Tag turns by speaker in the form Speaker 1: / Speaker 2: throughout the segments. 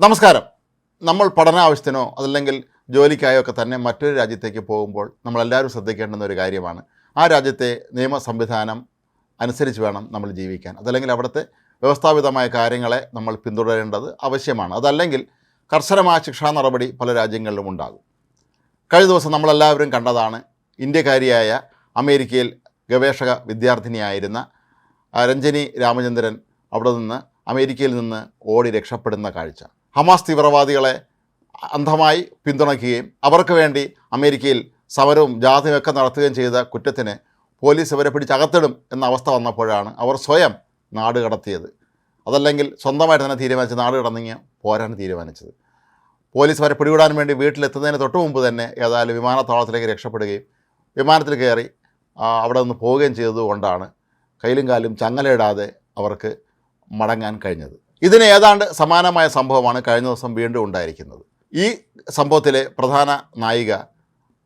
Speaker 1: നമസ്കാരം. നമ്മൾ പഠനാവശ്യത്തിനോ അതല്ലെങ്കിൽ ജോലിക്കായോ ഒക്കെ തന്നെ മറ്റൊരു രാജ്യത്തേക്ക് പോകുമ്പോൾ നമ്മളെല്ലാവരും ശ്രദ്ധിക്കേണ്ടുന്ന ഒരു കാര്യമാണ്. ആ രാജ്യത്തെ നിയമ സംവിധാനം അനുസരിച്ച് വേണം നമ്മൾ ജീവിക്കാൻ. അതല്ലെങ്കിൽ അവിടുത്തെ വ്യവസ്ഥാപിതമായ കാര്യങ്ങളെ നമ്മൾ പിന്തുടരേണ്ടത് ആവശ്യമാണ്. അതല്ലെങ്കിൽ കർശനമായ ശിക്ഷാ നടപടി പല രാജ്യങ്ങളിലും ഉണ്ടാകും. കഴിഞ്ഞ ദിവസം നമ്മളെല്ലാവരും കണ്ടതാണ് ഇന്ത്യക്കാരിയായ അമേരിക്കയിൽ ഗവേഷക വിദ്യാർത്ഥിനിയായിരുന്ന രഞ്ജനി രാമചന്ദ്രൻ അവിടെ നിന്ന് അമേരിക്കയിൽ നിന്ന് ഓടി രക്ഷപ്പെടുന്ന കാഴ്ച. ഹമാസ് തീവ്രവാദികളെ അന്ധമായി പിന്തുണയ്ക്കുകയും അവർക്ക് വേണ്ടി അമേരിക്കയിൽ സമരവും ജാഥയും ഒക്കെ നടത്തുകയും ചെയ്ത കുറ്റത്തിന് പോലീസ് അവരെ പിടിച്ചകത്തിടും എന്ന അവസ്ഥ വന്നപ്പോഴാണ് അവർ സ്വയം നാട് കടത്തിയത്. അതല്ലെങ്കിൽ സ്വന്തമായിട്ട് തന്നെ തീരുമാനിച്ച് നാട് കടന്നിങ്ങ് പോരാൻ തീരുമാനിച്ചത്. പോലീസ് അവരെ പിടികൂടാൻ വേണ്ടി വീട്ടിലെത്തുന്നതിന് തൊട്ട് മുമ്പ് തന്നെ ഏതായാലും വിമാനത്താവളത്തിലേക്ക് രക്ഷപ്പെടുകയും വിമാനത്തിൽ കയറി അവിടെ നിന്ന് പോവുകയും ചെയ്തതുകൊണ്ടാണ് കയ്യിലും കാലും ചങ്ങലയിടാതെ അവർക്ക് മടങ്ങാൻ കഴിഞ്ഞത്. ഇതിന് ഏതാണ്ട് സമാനമായ സംഭവമാണ് കഴിഞ്ഞ ദിവസം വീണ്ടും ഉണ്ടായിരിക്കുന്നത്. ഈ സംഭവത്തിലെ പ്രധാന നായിക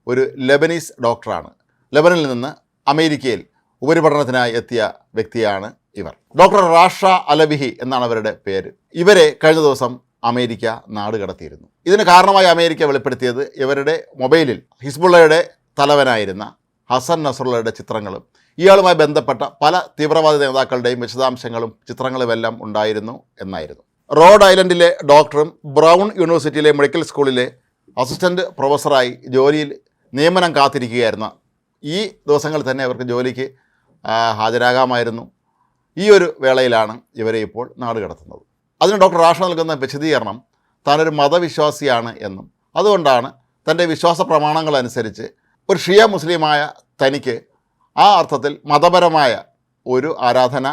Speaker 1: ഒരു ലെബനീസ് ഡോക്ടറാണ്. ലെബനിൽ നിന്ന് അമേരിക്കയിൽ ഉപരിപഠനത്തിനായി എത്തിയ വ്യക്തിയാണ് ഇവർ. ഡോക്ടർ റാഷ അലബിഹി എന്നാണ് അവരുടെ പേര്. ഇവരെ കഴിഞ്ഞ ദിവസം അമേരിക്ക നാട് കടത്തിയിരുന്നു. ഇതിന് കാരണമായി അമേരിക്ക വെളിപ്പെടുത്തിയത് ഇവരുടെ മൊബൈലിൽ ഹിസ്ബുള്ളയുടെ തലവനായിരുന്ന ഹസൻ നസറുള്ളയുടെ ചിത്രങ്ങളും ഇയാളുമായി ബന്ധപ്പെട്ട പല തീവ്രവാദി നേതാക്കളുടെയും വിശദാംശങ്ങളും ചിത്രങ്ങളുമെല്ലാം ഉണ്ടായിരുന്നു എന്നായിരുന്നു. റോഡ് ഐലൻഡിലെ ഡോക്ടറും ബ്രൗൺ യൂണിവേഴ്സിറ്റിയിലെ മെഡിക്കൽ സ്കൂളിലെ അസിസ്റ്റന്റ് പ്രൊഫസറായി ജോലിയിൽ നിയമനം കാത്തിരിക്കുകയായിരുന്ന ഈ ദിവസങ്ങളിൽ തന്നെ അവർക്ക് ജോലിക്ക് ഹാജരാകാമായിരുന്നു. ഈ ഒരു വേളയിലാണ് ഇവരെ ഇപ്പോൾ നാട് കടത്തുന്നത്. അതിന് ഡോക്ടർ റാഷ നൽകുന്ന വിശദീകരണം താനൊരു മതവിശ്വാസിയാണ് എന്നും അതുകൊണ്ടാണ് തന്റെ വിശ്വാസ പ്രമാണങ്ങളനുസരിച്ച് ഒരു ഷിയ മുസ്ലിമായ തനിക്ക് ആ അർത്ഥത്തിൽ മതപരമായ ഒരു ആരാധന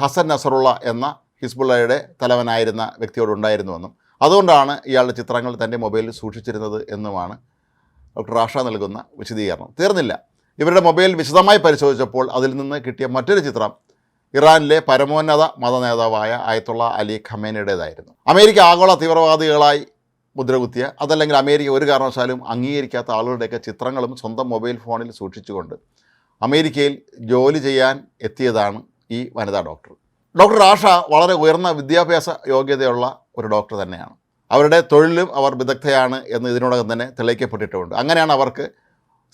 Speaker 1: ഹസൻ നസറുള്ള എന്ന ഹിസ്ബുള്ളയുടെ തലവനായിരുന്ന വ്യക്തിയോട് ഉണ്ടായിരുന്നുവെന്നും അതുകൊണ്ടാണ് ഇയാളുടെ ചിത്രങ്ങൾ തന്റെ മൊബൈലിൽ സൂക്ഷിച്ചിരുന്നത് എന്നുമാണ് ഡോക്ടർ ആഷ നൽകുന്ന വിശദീകരണം. തീർന്നില്ല. ഇവരുടെ മൊബൈൽ വിശദമായി പരിശോധിച്ചപ്പോൾ അതിൽ നിന്ന് കിട്ടിയ മറ്റൊരു ചിത്രം ഇറാനിലെ പരമോന്നത മതനേതാവായ ആയത്തുള്ള അലി ഖമേനയുടേതായിരുന്നു. അമേരിക്ക ആഗോള തീവ്രവാദികളായി മുദ്രകുത്തിയ അതല്ലെങ്കിൽ അമേരിക്ക ഒരു കാരണവശാലും അംഗീകരിക്കാത്ത ആളുകളുടെയൊക്കെ ചിത്രങ്ങളും സ്വന്തം മൊബൈൽ ഫോണിൽ സൂക്ഷിച്ചുകൊണ്ട് അമേരിക്കയിൽ ജോലി ചെയ്യാൻ എത്തിയതാണ് ഈ വനിതാ ഡോക്ടർ. ഡോക്ടർ ആഷ വളരെ ഉയർന്ന വിദ്യാഭ്യാസ യോഗ്യതയുള്ള ഒരു ഡോക്ടർ തന്നെയാണ്. അവരുടെ തൊഴിലും അവർ വിദഗ്ധയാണ് എന്ന് ഇതിനോടകം തന്നെ തെളിയിക്കപ്പെട്ടിട്ടുണ്ട്. അങ്ങനെയാണ് അവർക്ക്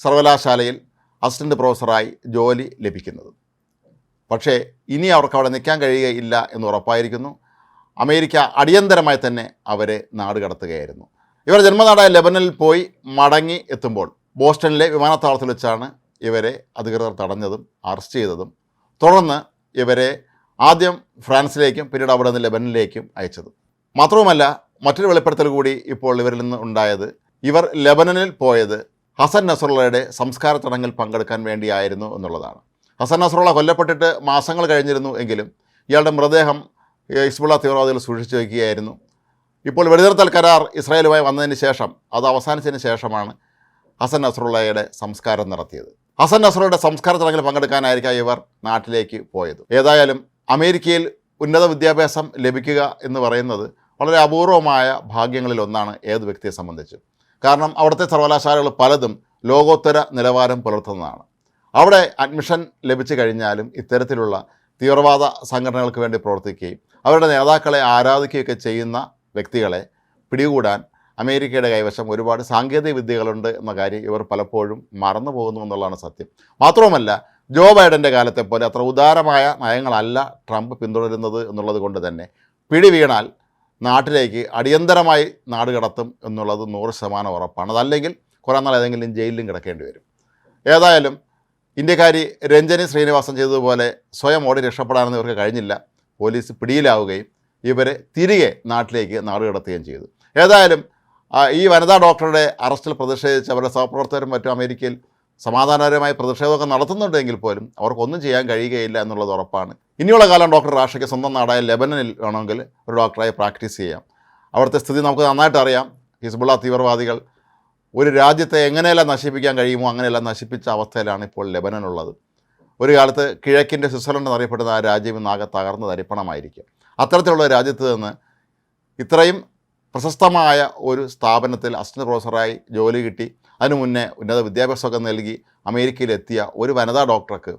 Speaker 1: സർവകലാശാലയിൽ അസിസ്റ്റന്റ് പ്രൊഫസറായി ജോലി ലഭിക്കുന്നത്. പക്ഷേ ഇനി അവർക്ക് അവിടെ നിൽക്കാൻ കഴിയുകയില്ല എന്ന് ഉറപ്പായിരിക്കുന്നു. അമേരിക്ക അടിയന്തരമായി തന്നെ അവരെ നാട് കടത്തുകയായിരുന്നു. ഇവർ ജന്മനാടായ ലെബനനിൽ പോയി മടങ്ങി എത്തുമ്പോൾ ബോസ്റ്റണിലെ വിമാനത്താവളത്തിൽ വെച്ചാണ് ഇവരെ അധികൃതർ തടഞ്ഞതും അറസ്റ്റ് ചെയ്തതും തുടർന്ന് ഇവരെ ആദ്യം ഫ്രാൻസിലേക്കും പിന്നീട് അവിടെ നിന്ന് ലെബനിലേക്കും അയച്ചതും. മാത്രവുമല്ല മറ്റൊരു വെളിപ്പെടുത്തൽ കൂടി ഇപ്പോൾ ഇവരിൽ നിന്ന് ഉണ്ടായത് ഇവർ ലെബനനിൽ പോയത് ഹസൻ നസറുള്ളയുടെ സംസ്കാര ചടങ്ങിൽ പങ്കെടുക്കാൻ വേണ്ടിയായിരുന്നു എന്നുള്ളതാണ്. ഹസൻ നസറുള്ള കൊല്ലപ്പെട്ടിട്ട് മാസങ്ങൾ കഴിഞ്ഞിരുന്നു എങ്കിലും ഇയാളുടെ മൃതദേഹം ഇസ്ബുള്ള തീവ്രവാദികൾ സൂക്ഷിച്ചു വയ്ക്കുകയായിരുന്നു. ഇപ്പോൾ വെടിനിർത്തൽ കരാർ ഇസ്രായേലുമായി വന്നതിന് ശേഷം അത് അവസാനിച്ചതിന് ശേഷമാണ് ഹസൻ നസറുള്ളയുടെ സംസ്കാരം നടത്തിയത്. ഹസൻ നസറുടെ സംസ്കാര ചടങ്ങിൽ പങ്കെടുക്കാനായിരിക്കാം ഇവർ നാട്ടിലേക്ക് പോയത്. ഏതായാലും അമേരിക്കയിൽ ഉന്നത വിദ്യാഭ്യാസം ലഭിക്കുക എന്ന് പറയുന്നത് വളരെ അപൂർവമായ ഭാഗ്യങ്ങളിൽ ഒന്നാണ് ഏത് വ്യക്തിയെ സംബന്ധിച്ച്. കാരണം അവിടുത്തെ സർവകലാശാലകൾ പലതും ലോകോത്തര നിലവാരം പുലർത്തുന്നതാണ്. അവിടെ അഡ്മിഷൻ ലഭിച്ചു കഴിഞ്ഞാലും ഇത്തരത്തിലുള്ള തീവ്രവാദ സംഘടനകൾക്ക് വേണ്ടി പ്രവർത്തിക്കുകയും അവരുടെ നേതാക്കളെ ആരാധിക്കുകയൊക്കെ ചെയ്യുന്ന വ്യക്തികളെ പിടികൂടാൻ അമേരിക്കയുടെ കൈവശം ഒരുപാട് സാങ്കേതിക വിദ്യകളുണ്ട് എന്ന കാര്യം ഇവർ പലപ്പോഴും മറന്നു പോകുന്നു എന്നുള്ളതാണ് സത്യം. മാത്രവുമല്ല ജോ ബൈഡന്റെ കാലത്തെ പോലെ അത്ര ഉദാരമായ നയങ്ങളല്ല ട്രംപ് പിന്തുടരുന്നത് എന്നുള്ളത് കൊണ്ട് തന്നെ പിടി വീണാൽ നാട്ടിലേക്ക് അടിയന്തരമായി നാട് കടത്തും എന്നുള്ളത് നൂറ് ശതമാനം ഉറപ്പാണ്. അതല്ലെങ്കിൽ കുറേ നാൾ ഏതെങ്കിലും ജയിലിലും കിടക്കേണ്ടി വരും. ഏതായാലും ഇന്ത്യക്കാരി രഞ്ജനി ശ്രീനിവാസൻ ചെയ്തതുപോലെ സ്വയം ഓടി രക്ഷപ്പെടാനൊന്നും ഇവർക്ക് കഴിഞ്ഞില്ല. പോലീസ് പിടിയിലാവുകയും ഇവരെ തിരികെ നാട്ടിലേക്ക് നാട് കടത്തുകയും ചെയ്തു. ഏതായാലും ഈ വനിതാ ഡോക്ടറുടെ അറസ്റ്റിൽ പ്രതിഷേധിച്ച് അവരുടെ സഹപ്രവർത്തകരും മറ്റും അമേരിക്കയിൽ സമാധാനപരമായി പ്രതിഷേധമൊക്കെ നടത്തുന്നുണ്ടെങ്കിൽ പോലും അവർക്കൊന്നും ചെയ്യാൻ കഴിയുകയില്ല എന്നുള്ളത് ഉറപ്പാണ്. ഇനിയുള്ള കാലം ഡോക്ടർ റാഷയ്ക്ക് സ്വന്തം നാടായ ലെബനനിൽ വേണമെങ്കിൽ ഒരു ഡോക്ടറായി പ്രാക്ടീസ് ചെയ്യാം. അവിടുത്തെ സ്ഥിതി നമുക്ക് നന്നായിട്ട് അറിയാം. ഹിസ്ബുള്ള തീവ്രവാദികൾ ഒരു രാജ്യത്തെ എങ്ങനെയെല്ലാം നശിപ്പിക്കാൻ കഴിയുമോ അങ്ങനെയെല്ലാം നശിപ്പിച്ച അവസ്ഥയിലാണ് ഇപ്പോൾ ലെബനനുള്ളത് ഒരു കാലത്ത് കിഴക്കിന്റെ സ്വിറ്റ്സർലൻഡ് എന്നറിയപ്പെടുന്ന ആ രാജ്യം ഇന്നാകെ തകർന്ന് തരിപ്പണമായിരിക്കും അത്തരത്തിലുള്ള രാജ്യത്ത് നിന്ന് ഇത്രയും പ്രശസ്തമായ ഒരു സ്ഥാപനത്തിൽ അസിസ്റ്റന്റ് പ്രൊഫസറായി ജോലി കിട്ടി. അതിനു മുന്നേ ഉന്നത വിദ്യാഭ്യാസമൊക്കെ നൽകി അമേരിക്കയിലെത്തിയ ഒരു വനിതാ ഡോക്ടർക്ക്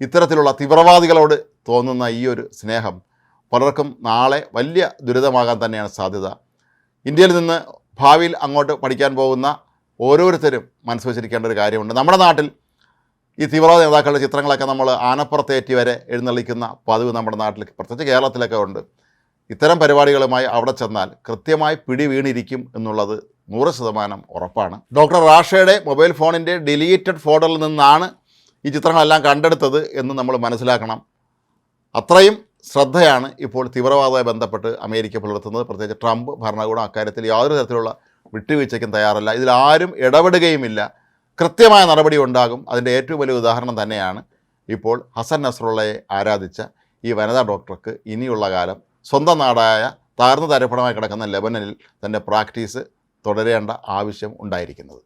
Speaker 1: ഇത്തരത്തിലുള്ള തീവ്രവാദികളോട് തോന്നുന്ന ഈ ഒരു സ്നേഹം പലർക്കും നാളെ വലിയ ദുരിതമാകാൻ തന്നെയാണ് സാധ്യത. ഇന്ത്യയിൽ നിന്ന് ഭാവിയിൽ അങ്ങോട്ട് പഠിക്കാൻ പോകുന്ന ഓരോരുത്തരും മനസ്സ് വെച്ചിരിക്കേണ്ട ഒരു കാര്യമുണ്ട്. നമ്മുടെ നാട്ടിൽ ഈ തീവ്രവാദ നേതാക്കളുടെ ചിത്രങ്ങളൊക്കെ നമ്മൾ ആനപ്പുറത്തേറ്റി വരെ എഴുന്നള്ളിക്കുന്ന പതിവ് നമ്മുടെ നാട്ടിൽ പ്രത്യേകിച്ച് കേരളത്തിലൊക്കെ ഉണ്ട്. ഇത്തരം പരിപാടികളുമായി അവിടെ ചെന്നാൽ കൃത്യമായി പിടി വീണിരിക്കും എന്നുള്ളത് നൂറ് ശതമാനം ഉറപ്പാണ്. ഡോക്ടർ റാഷയുടെ മൊബൈൽ ഫോണിന്റെ ഡിലീറ്റഡ് ഫോട്ടോയിൽ നിന്നാണ് ഈ ചിത്രങ്ങളെല്ലാം കണ്ടെടുത്തത് എന്ന് നമ്മൾ മനസ്സിലാക്കണം. അത്രയും ശ്രദ്ധയാണ് ഇപ്പോൾ തീവ്രവാദവുമായി ബന്ധപ്പെട്ട് അമേരിക്ക പുലർത്തുന്നത്. പ്രത്യേകിച്ച് ട്രംപ് ഭരണകൂടം അക്കാര്യത്തിൽ യാതൊരു തരത്തിലുള്ള വിട്ടുവീഴ്ചയ്ക്കും തയ്യാറല്ല. ഇതിൽ ആരും ഇടപെടുകയുമില്ല. കൃത്യമായ നടപടി ഉണ്ടാകും. അതിന്റെ ഏറ്റവും വലിയ ഉദാഹരണം തന്നെയാണ് ഇപ്പോൾ ഹസൻ നസ്രുള്ളയെ ആരാധിച്ച ഈ വനിതാ ഡോക്ടർക്ക് ഇനിയുള്ള കാലം സ്വന്തം നാടായ താഴ്ന്ന തരപ്പണമായി കിടക്കുന്ന ലെബനനിൽ തന്റെ പ്രാക്ടീസ് തുടരേണ്ട ആവശ്യം ഉണ്ടായിരിക്കുന്നത്.